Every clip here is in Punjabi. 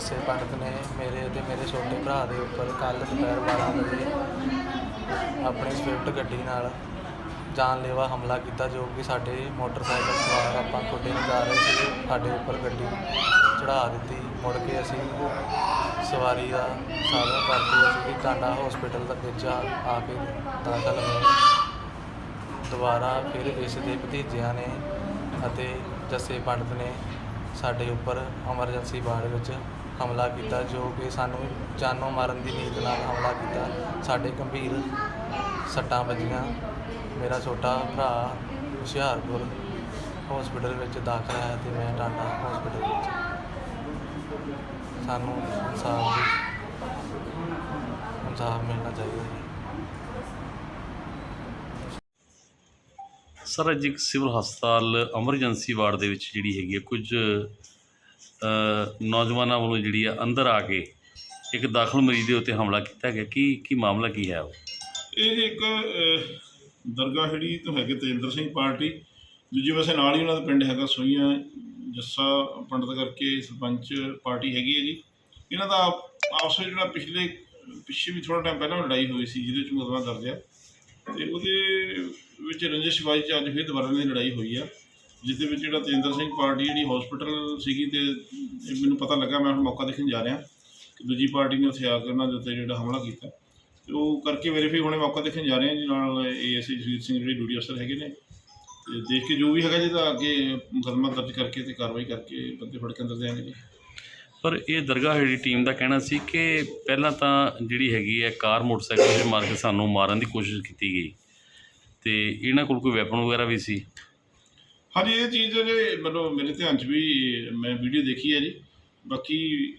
ਜੱਸੇ ਪੰਡਤ ਨੇ ਮੇਰੇ ਅਤੇ ਮੇਰੇ ਛੋਟੇ ਭਰਾ ਦੇ ਉੱਪਰ ਕੱਲ੍ਹ ਦੁਪਹਿਰ 12 ਵਜੇ ਆਪਣੀ ਸਵਿਫਟ ਗੱਡੀ ਨਾਲ ਜਾਨਲੇਵਾ ਹਮਲਾ ਕੀਤਾ, ਜੋ ਕਿ ਸਾਡੇ ਮੋਟਰਸਾਈਕਲ ਸਵਾਰ ਆਪਾਂ ਖੁੱਡੇ ਨੂੰ ਜਾ ਰਹੇ ਸੀ, ਸਾਡੇ ਉੱਪਰ ਗੱਡੀ ਚੜਾ ਦਿੱਤੀ। ਮੁੜ ਕੇ ਅਸੀਂ ਸਵਾਰੀ ਦਾ ਸਾਧਨ ਕਰਕੇ ਅਸੀਂ ਟਾਂਡਾ ਹਸਪੀਟਲ ਦੇ ਵਿੱਚ ਆ ਆ ਕੇ ਦਾਖਲ ਹੋਏ। ਦੁਬਾਰਾ ਫਿਰ ਇਸ ਦੇ ਭਤੀਜਿਆਂ ਨੇ ਅਤੇ ਜੱਸੇ ਪੰਡਤ ਨੇ ਸਾਡੇ ਉੱਪਰ ਐਮਰਜੈਂਸੀ ਵਾਰਡ ਵਿੱਚ ਹਮਲਾ ਕੀਤਾ, ਜੋ ਕਿ ਸਾਨੂੰ ਜਾਨੋਂ ਮਾਰਨ ਦੀ ਨੀਤ ਨਾਲ ਹਮਲਾ ਕੀਤਾ। ਸਾਡੇ ਗੰਭੀਰ ਸੱਟਾਂ ਵੱਜੀਆਂ। ਮੇਰਾ ਛੋਟਾ ਭਰਾ ਹੁਸ਼ਿਆਰਪੁਰ ਹਸਪੀਟਲ ਵਿੱਚ ਦਾਖਲ ਹੈ ਤੇ ਮੈਂ ਟਾਂਡਾ ਹਸਪੀਟਲ ਵਿੱਚ ਸਾਨੂੰ ਇਨਸਾਫ ਇਨਸਾਫ ਮਿਲਣਾ ਚਾਹੀਦਾ ਹੈ ਸਰ, ਅੱਜ ਇੱਕ ਸਿਵਲ ਹਸਪਤਾਲ ਐਮਰਜੈਂਸੀ ਵਾਰਡ ਦੇ ਵਿੱਚ ਜਿਹੜੀ ਹੈਗੀ ਹੈ, ਕੁਝ ਨੌਜਵਾਨਾਂ ਵੱਲੋਂ ਜਿਹੜੀ ਆ ਅੰਦਰ ਆ ਕੇ ਇੱਕ ਦਾਖਲ ਮਰੀਜ਼ ਦੇ ਉੱਤੇ ਹਮਲਾ ਕੀਤਾ ਗਿਆ। ਕੀ ਕੀ ਮਾਮਲਾ ਕੀ ਹੈ ਉਹ? ਇਹ ਇੱਕ ਅਹ, ਦਰਗਾਹੜੀ ਤੋਂ ਹੈਗੇ ਤੇਂਦਰ ਸਿੰਘ ਪਾਰਟੀ ਦੂਜੇ ਪਾਸੇ ਨਾਲ ਹੀ ਉਹਨਾਂ ਦਾ ਪਿੰਡ ਹੈਗਾ ਸੋਈਆਂ ਜੱਸਾ ਪੰਡਤ ਕਰਕੇ ਸਰਪੰਚ ਪਾਰਟੀ ਹੈਗੀ ਹੈ ਜੀ। ਇਹਨਾਂ ਦਾ ਆਪਸ ਵਿੱਚ ਜਿਹੜਾ ਪਿਛਲੇ ਪਿੱਛੇ ਵੀ ਥੋੜਾ ਟਾਈਮ ਪਹਿਲਾਂ ਲੜਾਈ ਹੋਈ ਸੀ ਜਿਹਦੇ ਵਿੱਚ ਮੁਕੱਦਮਾ ਦਰਜ ਹੈ। ਤੇ ਉਹਦੇ ਵਿੱਚ ਰੰਜਿਸ਼ਬਾਜੀ ਚ ਅੱਜ ਫਿਰ ਦੁਬਾਰਾ ਦੀ ਲੜਾਈ ਹੋਈ ਆ। ਜਿਸ ਦੇ ਵਿੱਚ ਜਿਹੜਾ ਤੇਂਦਰ ਸਿੰਘ ਪਾਰਟੀ ਜਿਹੜੀ ਹਸਪੀਟਲ ਸੀਗੀ ਤੇ ਇਹ ਮੈਨੂੰ ਪਤਾ ਲੱਗਾ, ਮੈਂ ਹੁਣ ਮੌਕਾ ਦੇਖਣ ਜਾ ਰਿਹਾ ਕਿ ਦੂਜੀ ਪਾਰਟੀ ਨੇ ਉੱਥੇ ਆ ਕੇ ਉਹਨਾਂ ਦੇ ਉੱਤੇ ਜਿਹੜਾ ਹਮਲਾ ਕੀਤਾ। ਤੇ ਉਹ ਕਰਕੇ ਵੈਰੀਫਾਈ ਹੁਣੇ ਮੌਕਾ ਦੇਖਣ ਜਾ ਰਹੇ ਹਾਂ ਜੀ, ਨਾਲ ਏਐਸਆਈ ਜਸਵੀਰ ਸਿੰਘ ਜਿਹੜੇ ਡਿਊਟੀ ਅਫਸਰ ਹੈਗੇ ਨੇ, ਤੇ ਦੇਖ ਕੇ ਜੋ ਵੀ ਹੈਗਾ ਜਿਹਦਾ ਅੱਗੇ ਮੁਕੱਦਮਾ ਦਰਜ ਕਰਕੇ ਤੇ ਕਾਰਵਾਈ ਕਰਕੇ ਬੰਦੇ ਫੜ ਕੇ ਅੰਦਰ ਦੇਣਗੇ ਜੀ ਪਰ ਇਹ ਦਰਗਾਹ ਜਿਹੜੀ ਟੀਮ ਦਾ ਕਹਿਣਾ ਸੀ ਕਿ ਪਹਿਲਾਂ ਤਾਂ ਜਿਹੜੀ ਹੈਗੀ ਹੈ ਕਾਰ ਮੋਟਰਸਾਈਕਲ ਤੇ ਮਾਰ ਕੇ ਸਾਨੂੰ ਮਾਰਨ ਦੀ ਕੋਸ਼ਿਸ਼ ਕੀਤੀ ਗਈ। ਤੇ ਇਹਨਾਂ ਕੋਲ ਕੋਈ ਵੈਪਨ ਵਗੈਰਾ ਵੀ ਸੀ? ਹਾਂਜੀ ਇਹ ਚੀਜ਼ ਜੇ ਮਤਲਬ ਮੇਰੇ ਧਿਆਨ 'ਚ ਵੀ ਮੈਂ ਵੀਡੀਓ ਦੇਖੀ ਹੈ ਜੀ। ਬਾਕੀ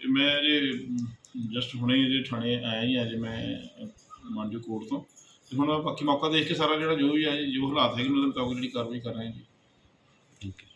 ਮੈਂ ਜੇ ਜਸਟ ਹੁਣੇ ਜੇ ਥਾਣੇ ਆਇਆ ਹੀ ਅੱਜ ਮੈਂ ਮਾਨਜੋ ਕੋਰਟ ਤੋਂ। ਤੇ ਹੁਣ ਬਾਕੀ ਮੌਕਾ ਦੇਖ ਕੇ ਸਾਰਾ ਜਿਹੜਾ ਜੋ ਵੀ ਹੈ ਜੀ, ਜੋ ਹਾਲਾਤ ਹੈਗੇ ਉਹਨਾਂ ਦੇ ਮੁਤਾਬਕ ਜਿਹੜੀ ਕਾਰਵਾਈ ਕਰ ਰਹੇ ਹਾਂ ਜੀ। ਠੀਕ ਹੈ